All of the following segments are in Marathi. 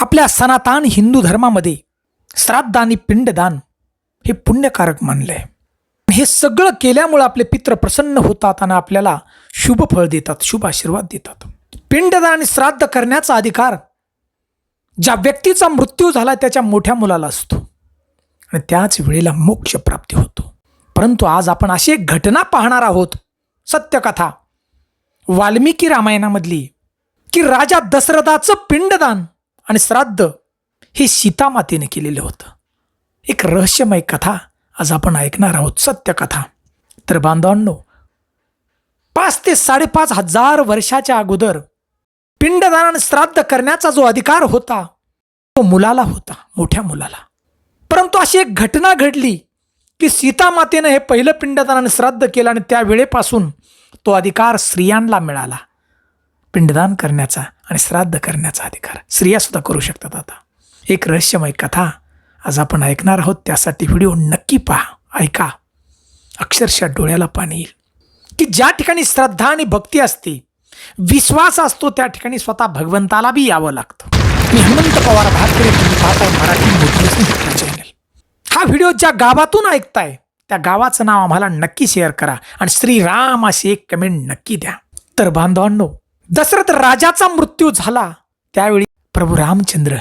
आपल्या सनातन हिंदू धर्मामध्ये श्राद्ध आणि पिंडदान हे पुण्यकारक मानलंय. हे सगळं केल्यामुळं आपले पित्र प्रसन्न होतात आणि आपल्याला शुभ फळ देतात शुभ आशीर्वाद देतात. पिंडदान आणि श्राद्ध करण्याचा अधिकार ज्या व्यक्तीचा मृत्यू झाला त्याच्या मोठ्या मुलाला असतो. आणि त्याच वेळेला मोक्ष प्राप्ती होतो. परंतु आज आपण अशी एक घटना पाहणार आहोत सत्यकथा. वाल्मिकी रामायणामधली की राजा दशरथाचं पिंडदान आणि श्राद्ध हे सीतामातेने केलेलं होतं. एक रहस्यमय कथा आज आपण ऐकणार आहोत सत्यकथा तर बांधवांनो पाच ते साडेपाच हजार वर्षाच्या अगोदर पिंडदान श्राद्ध करण्याचा जो अधिकार होता तो मुलाला होता मोठ्या मुलाला. परंतु अशी एक घटना घडली की सीतामातेनं हे पहिलं पिंडदान श्राद्ध केलं आणि त्या वेळेपासून तो अधिकार स्त्रियांना मिळाला. पिंडदान करण्याचा आणि श्राद्ध करण्याचा अधिकार स्त्रिया सुद्धा करू शकतात आता. एक रहस्यमय कथा आज आपण ऐकणार आहोत. त्यासाठी व्हिडिओ नक्की पहा. ऐका. अक्षरशः डोळ्याला पाणी येईल. की ज्या ठिकाणी श्रद्धा आणि भक्ती असते विश्वास असतो त्या ठिकाणी स्वतः भगवंताला बी यावं लागतं. मी हनुमंत पवार भाकरे तुम्ही पाहताय मराठी चॅनल हा व्हिडिओ ज्या गावातून ऐकताय त्या गावाचं नाव आम्हाला नक्की शेअर करा आणि श्रीराम अशी एक कमेंट नक्की द्या. तर बांधवांनो दशरथ राजाचा मृत्यू झाला. त्यावेळी प्रभू रामचंद्र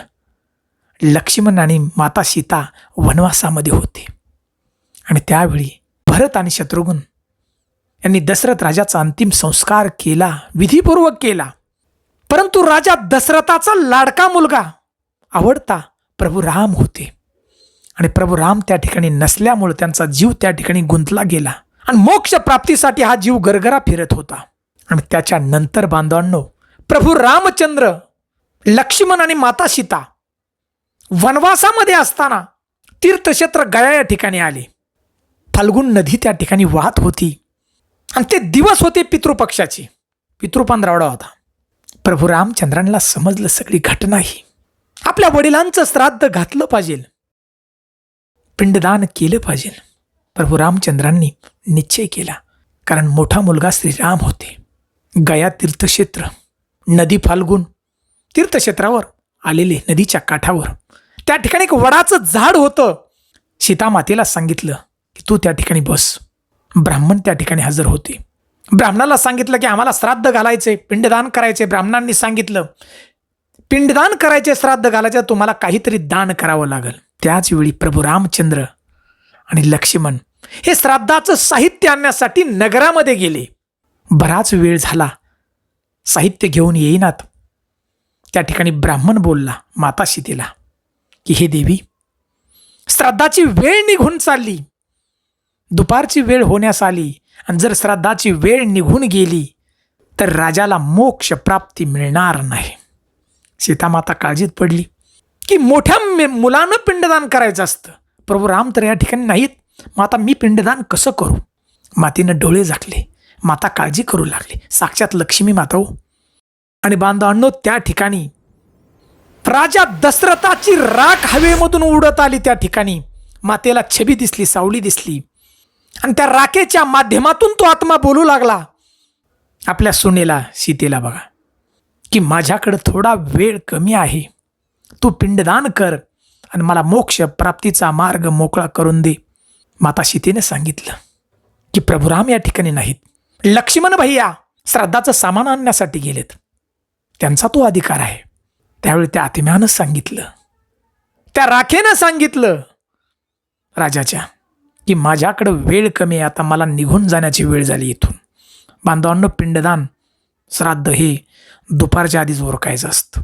लक्ष्मण आणि माता सीता वनवासामध्ये होते. आणि त्यावेळी भरत आणि शत्रुघ्न यांनी दशरथ राजाचा अंतिम संस्कार केला विधीपूर्वक केला. परंतु राजा दशरथाचा लाडका मुलगा आवडता प्रभू राम होते. आणि प्रभू राम त्या ठिकाणी नसल्यामुळे त्यांचा जीव त्या ठिकाणी गुंतला गेला. आणि मोक्ष प्राप्तीसाठी हा जीव गरगरा फिरत होता. आणि त्याच्या नंतर बांधवांनो प्रभू रामचंद्र लक्ष्मण आणि माता सीता वनवासामध्ये असताना तीर्थक्षेत्र गया या ठिकाणी आले. फाल्गुन नदी त्या ठिकाणी वाहत होती आणि ते दिवस होते पितृपक्षाचे. पितृपांधरावडा होता. प्रभू रामचंद्रांना समजलं सगळी घटना ही. आपल्या वडिलांचं श्राद्ध घातलं पाहिजे. पिंडदान केलं पाहिजे. प्रभू रामचंद्रांनी निश्चय केला. कारण मोठा मुलगा श्रीराम होते. गया तीर्थक्षेत्र नदी फाल्गुन तीर्थक्षेत्रावर आलेले नदीच्या काठावर. त्या ठिकाणी एक वडाचं झाड होतं. सीतामातेला सांगितलं की तू त्या ठिकाणी बस. ब्राह्मण त्या ठिकाणी हजर होते. ब्राह्मणाला सांगितलं की आम्हाला श्राद्ध घालायचे पिंडदान करायचे ब्राह्मणांनी सांगितलं पिंडदान करायचे श्राद्ध घालायचे तुम्हाला काहीतरी दान करावं लागेल. त्याच वेळी प्रभू रामचंद्र आणि लक्ष्मण हे श्राद्धाचं साहित्य आणण्यासाठी नगरामध्ये गेले. बराच वेळ झाला. साहित्य घेऊन येईनात. त्या ठिकाणी ब्राह्मण बोलला माता सीतेला की हे देवी श्राद्धाची वेळ निघून चालली. दुपारची वेळ होण्यास आली आणि जर श्राद्धाची वेळ निघून गेली तर राजाला मोक्ष प्राप्ती मिळणार नाही. सीतामाता काळजीत पडली की मोठ्या मुलानं पिंडदान करायचं असतं. प्रभू राम तर या ठिकाणी नाहीत. मग आता मी पिंडदान कसं करू? मातीनं डोळे झाकले. माता काळजी करू लागली. साक्षात लक्ष्मी माता हो आणि बांधवांनो त्या ठिकाणी राजा दशरथाची राख हवेमधून उडत आली. त्या ठिकाणी मातेला छबी दिसली सावली दिसली. आणि त्या राखेच्या माध्यमातून तो आत्मा बोलू लागला. आपल्या सुनेला सीतेला बघा. की माझ्याकडं थोडा वेळ कमी आहे. तू पिंडदान कर आणि मला मोक्ष प्राप्तीचा मार्ग मोकळा करून दे. माता सीतेने सांगितलं की प्रभुराम या ठिकाणी नाहीत. लक्ष्मण भैया श्राद्धाचं सामान आणण्यासाठी गेलेत. त्यांचा तो अधिकार आहे. त्यावेळी त्या आत्म्यानं सांगितलं. त्या राखेनं सांगितलं राजाच्या की माझ्याकडं वेळ कमी आहे. आता मला निघून जाण्याची वेळ झाली इथून. बांधवांनो पिंडदान श्राद्ध हे दुपारच्या आधीच ओरकायचं असतं.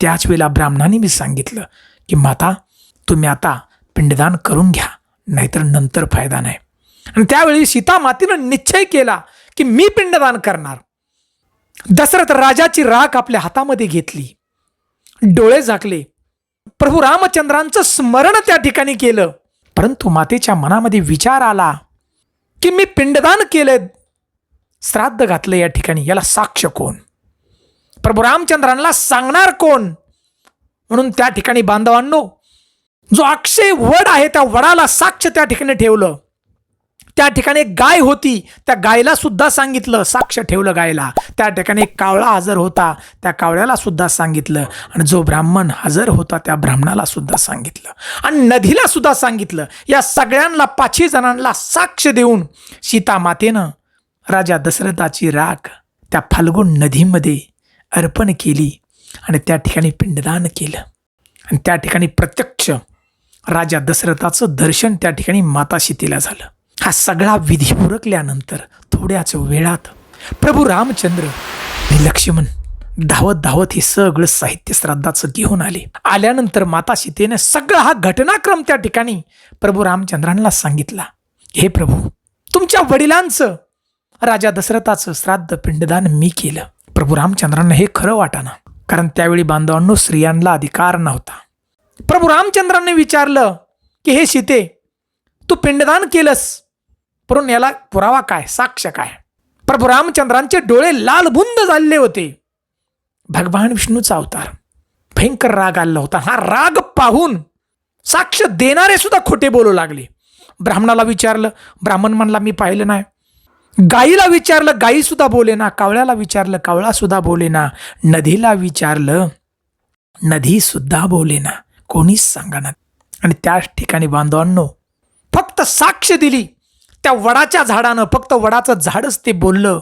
त्याच वेळेला ब्राह्मणाने मी सांगितलं की माता तुम्ही आता पिंडदान करून घ्या नाहीतर नंतर फायदा नाही. आणि त्यावेळी सीता मातीनं निश्चय केला की मी पिंडदान करणार. दशरथ राजाची राख आपल्या हातामध्ये घेतली. डोळे झाकले. प्रभू रामचंद्रांचं स्मरण त्या ठिकाणी केलं. परंतु मातेच्या मनामध्ये विचार आला की मी पिंडदान केलंय. श्राद्ध घातलं या ठिकाणी. याला साक्ष कोण? प्रभू रामचंद्रांना सांगणार कोण? म्हणून त्या ठिकाणी बांधवांनो जो अक्षय वड आहे त्या वडाला साक्ष त्या ठिकाणी ठेवलं. त्या ठिकाणी गाय होती. त्या गायला सुद्धा सांगितलं साक्ष ठेवलं गायला. त्या ठिकाणी एक कावळा हजर होता. त्या कावळ्याला सुद्धा सांगितलं. आणि जो ब्राह्मण हजर होता त्या ब्राह्मणाला सुद्धा सांगितलं. आणि नदीला सुद्धा सांगितलं. या सगळ्यांना पाचही जणांना साक्ष देऊन सीता मातेनं राजा दशरथाची राख त्या फाल्गुन नदीमध्ये अर्पण केली आणि त्या ठिकाणी पिंडदान केलं. आणि त्या ठिकाणी प्रत्यक्ष राजा दशरथाचं दर्शन त्या ठिकाणी माता सीतेला झालं. हा सगळा विधी उरकल्यानंतर थोड्याच वेळात प्रभू रामचंद्र आणि लक्ष्मण धावत धावत हे सगळं साहित्य श्राद्धाचं घेऊन आले. आल्यानंतर माता सीतेने सगळा हा घटनाक्रम त्या ठिकाणी प्रभू रामचंद्रांना सांगितला. हे प्रभू तुमच्या वडिलांचं राजा दशरथाचं श्राद्ध पिंडदान मी केलं. प्रभू रामचंद्रांना हे खरं वाटाना कारण त्यावेळी बांधवांनो स्त्रियांना अधिकार नव्हता. प्रभू रामचंद्रांनी विचारलं की हे सीते तू पिंडदान केलंस? परंतु याला पुरावा काय? साक्ष काय? प्रभू रामचंद्रांचे डोळे लालबुंद झालेले होते. भगवान विष्णूचा अवतार. भयंकर राग आलेला होता. हा राग पाहून साक्ष देणारे सुद्धा खोटे बोलू लागले. ब्राह्मणाला विचारलं ब्राह्मण म्हणला मी पाहिलं नाही. गाईला विचारलं गाई सुद्धा बोले ना. कावळ्याला विचारलं कावळा सुद्धा नदीला विचारलं नदी सुद्धा बोले ना. कोणीच सांगणार आणि त्याच ठिकाणी बांधवांनो फक्त साक्ष दिली. त्या वडाच्या झाडानं फक्त वडाचं झाडच ते बोललं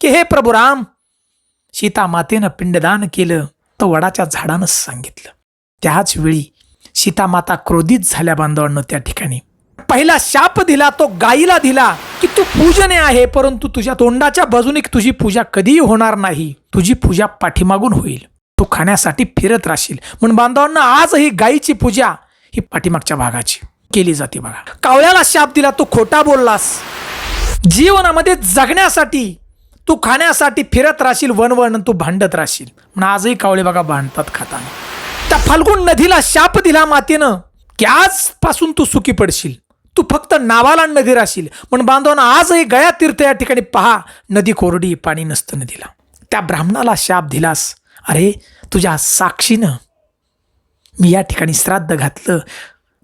की हे प्रभू राम सीता मातेनं पिंडदान केलं तर वडाच्या झाडानंच सांगितलं. त्याच वेळी सीता माता क्रोधित झाल्या बांधवांनं त्या ठिकाणी. पहिला शाप दिला तो गाईला दिला की तू पूजने आहे परंतु तुझ्या तोंडाच्या बाजूने तुझी पूजा कधीही होणार नाही तुझी पूजा पाठीमागून होईल. तू खाण्यासाठी फिरत राहशील. म्हणून बांधवांना आजही गाईची पूजा ही पाठीमागच्या भागाची. केली जाते बघा. कावळ्याला शाप दिला तू खोटा बोललास. जीवनामध्ये जगण्यासाठी तू खाण्यासाठी फिरत राहशील वनवन तू भांडत राहशील. म्हणून आजही कावळे बघा भांडतात खाताना. त्या फाल्गुन नदीला शाप दिला मातेनं की आजपासून तू सुखी पडशील. तू फक्त नावाला नदी राहशील. म्हणून बांधवांना आजही गया तीर्थ या ठिकाणी पहा नदी कोरडी पाणी नसतं नदीला. त्या ब्राह्मणाला शाप दिलास. अरे तुझ्या साक्षीनं मी या ठिकाणी श्राद्ध घातलं.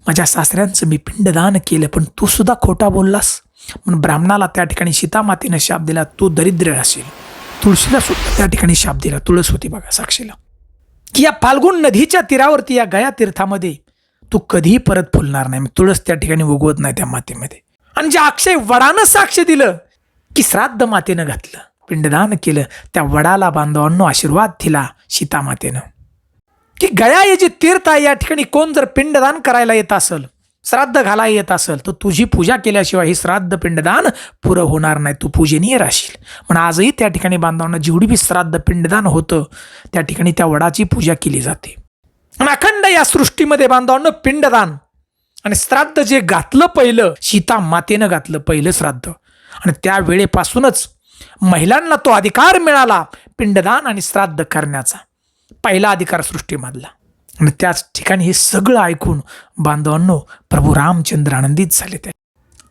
माझ्या सासऱ्यांचं मी पिंडदान केलं पण तू सुद्धा खोटा बोललास. म्हणून ब्राह्मणाला त्या ठिकाणी सीतामातेनं शाप दिला तू दरिद्र असेल. तुळशीला सुद्धा त्या ठिकाणी शाप दिला तुळस होती बघा साक्षीला. की या फाल्गुन नदीच्या तीरावरती या गया तीर्थामध्ये तू कधीही परत फुलणार नाही. तुळस त्या ठिकाणी उगवत नाही त्या मातेमध्ये. आणि ज्या अक्षय वडानं साक्ष दिलं की श्राद्ध मातेनं घातलं पिंडदान केलं त्या वडाला बांधवांनो आशीर्वाद दिला सीतामातेनं. की गया हे जे तीर्थ आहे या ठिकाणी कोण जर पिंडदान करायला येत असेल श्राद्ध घालायला येत असेल तर तुझी पूजा केल्याशिवाय ही श्राद्ध पिंडदान पुरं होणार नाही. तू पूजनीय राहशील. पण आजही त्या ठिकाणी बांधवांना जेवढी बी श्राद्ध पिंडदान होतं त्या ठिकाणी त्या वडाची पूजा केली जाते. आणि अखंड या सृष्टीमध्ये बांधवांना पिंडदान आणि श्राद्ध जे घातलं पहिलं सीता मातेनं घातलं पहिलं श्राद्ध. आणि त्या वेळेपासूनच महिलांना तो अधिकार मिळाला पिंडदान आणि श्राद्ध करण्याचा. पहिला अधिकार सृष्टीमधला. आणि त्याच ठिकाणी हे सगळं ऐकून बांधवांनो प्रभू रामचंद्र आनंदित झाले ते.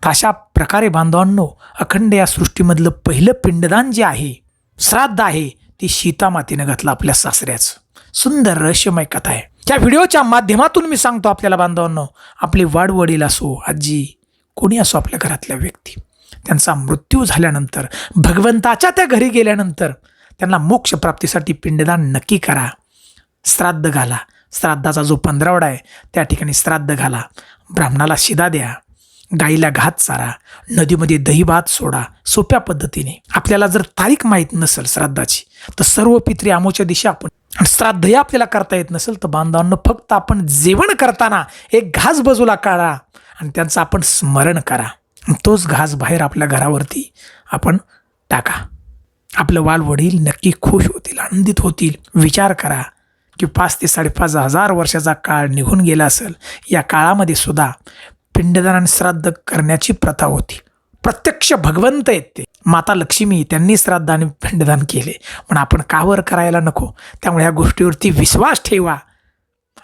तर अशा प्रकारे बांधवांनो अखंड या सृष्टीमधलं पहिलं पिंडदान जे आहे श्राद्ध आहे ती सीतामातेनं घातलं आपल्या सासऱ्याचं. सुंदर रहस्यमय कथा आहे. त्या व्हिडिओच्या माध्यमातून मी सांगतो आपल्याला बांधवांनो आपले वाडवडील असो आजी कोणी असो आपल्या घरातल्या व्यक्ती त्यांचा मृत्यू झाल्यानंतर भगवंताच्या त्या घरी गेल्यानंतर त्यांना मोक्षप्राप्तीसाठी पिंडदान नक्की करा. श्राद्ध घाला. श्राद्धाचा जो पंधरावडा आहे त्या ठिकाणी श्राद्ध घाला. ब्राह्मणाला शिदा द्या. गाईला घात चारा. नदीमध्ये दही भात सोडा. सोप्या पद्धतीने. आपल्याला जर तारीख माहीत नसेल श्राद्धाची तर सर्व पित्री आमोच्या दिशा आपण आणि श्राद्धही आपल्याला करता येत नसेल तर बांधवांना फक्त आपण जेवण करताना एक घास बाजूला काढा आणि त्यांचं आपण स्मरण करा. आणि तोच घास बाहेर आपल्या घरावरती आपण टाका. आपलं वाल वडील नक्की खुश होतील आनंदित होतील. विचार करा. की पाच ते साडेपाच हजार वर्षाचा काळ निघून गेला असेल या काळामध्ये सुद्धा पिंडदान आणि श्राद्ध करण्याची प्रथा होती. प्रत्यक्ष भगवंत आहेत ते. माता लक्ष्मी त्यांनी श्राद्ध आणि पिंडदान केले. पण आपण कावर करायला नको? त्यामुळे ह्या गोष्टीवरती विश्वास ठेवा.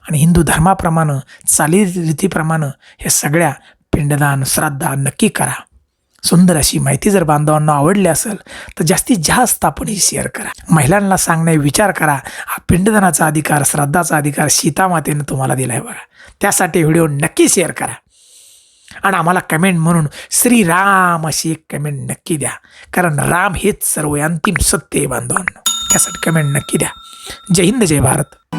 आणि हिंदू धर्माप्रमाणे चालीरीतीप्रमाणे हे सगळ्या पिंडदान श्राद्ध नक्की करा. सुंदर अशी माहिती जर बांधवांना आवडली असेल तर जास्तीत जास्त आपण ही शेअर करा. महिलांना सांगणे विचार करा. हा पिंडदानाचा अधिकार श्रद्धाचा अधिकार सीतामातेनं तुम्हाला दिला आहे बघा. त्यासाठी व्हिडिओ नक्की शेअर करा. आणि आम्हाला कमेंट म्हणून श्रीराम अशी एक कमेंट नक्की द्या. कारण राम हेच सर्व अंतिम सत्य आहे बांधवांना. त्यासाठी कमेंट नक्की द्या. जय हिंद जय भारत.